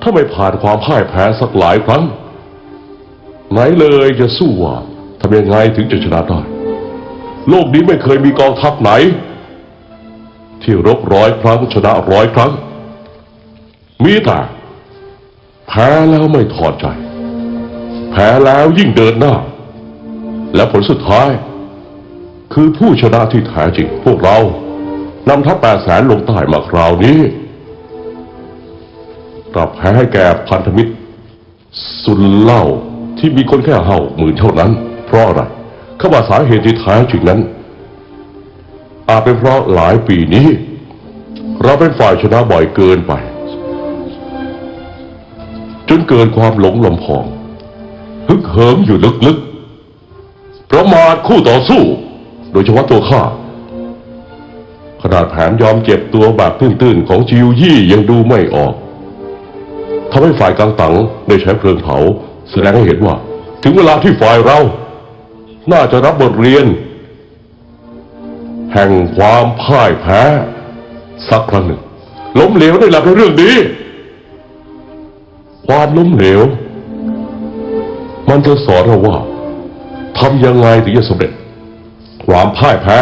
ถ้าไม่ผ่านความพ่ายแพ้สักหลายครั้ง ไหนเลยจะสู้ว่าทำยังไงถึงจะชนะได้ โลกนี้ไม่เคยมีกองทัพไหน ที่รบร้อยครั้งชนะร้อยครั้ง มีแต่แพ้แล้วไม่ถอดใจ แพ้แล้วยิ่งเดินหน้า และผลสุดท้าย คือผู้ชนะที่แท้จริงพวกเรานำทัพแปดแสนลงใต้มาคราวนี้ กลับแพ้ให้แก่พันธมิตรสุนเล่าที่มีคนแค่เห่าหมื่นเท่านั้น เพราะอะไรข้าว่าสาเหตุที่แท้จริงนั้น อาจเป็นเพราะหลายปีนี้ เราเป็นฝ่ายชนะบ่อยเกินไป จนเกินความหลงลำพองฮึกเหิมอยู่ลึกๆประมาทคู่ต่อสู้ โดยเฉพาะตัวข้าขนาดแผนยอมเจ็บตัวแบบตื้นๆ ของจิวยี่ยังดูไม่ออก ทำให้ฝ่ายกังตังได้ใช้เพลิงเผา แสดงให้เห็นว่า ถึงเวลาที่ฝ่ายเรา น่าจะรับบทเรียน แห่งความพ่ายแพ้ สักครั้งหนึ่ง ล้มเหลวได้หลักในเรื่องนี้ ความล้มเหลว มันจะสอนเราว่าทำยังไงถึงจะสำเร็จ ความพ่ายแพ้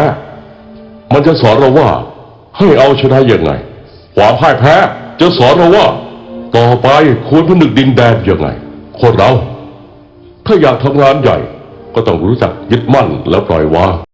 มันจะสอนเราว่า ให้เอาชนะยังไง ความพ่ายแพ้ จะสอนเราว่า ต่อไปควรผนึกดินแดนยังไง คนเรา ถ้าอยากทำงานใหญ่ ก็ต้องรู้จักยึดมั่นและปล่อยวาง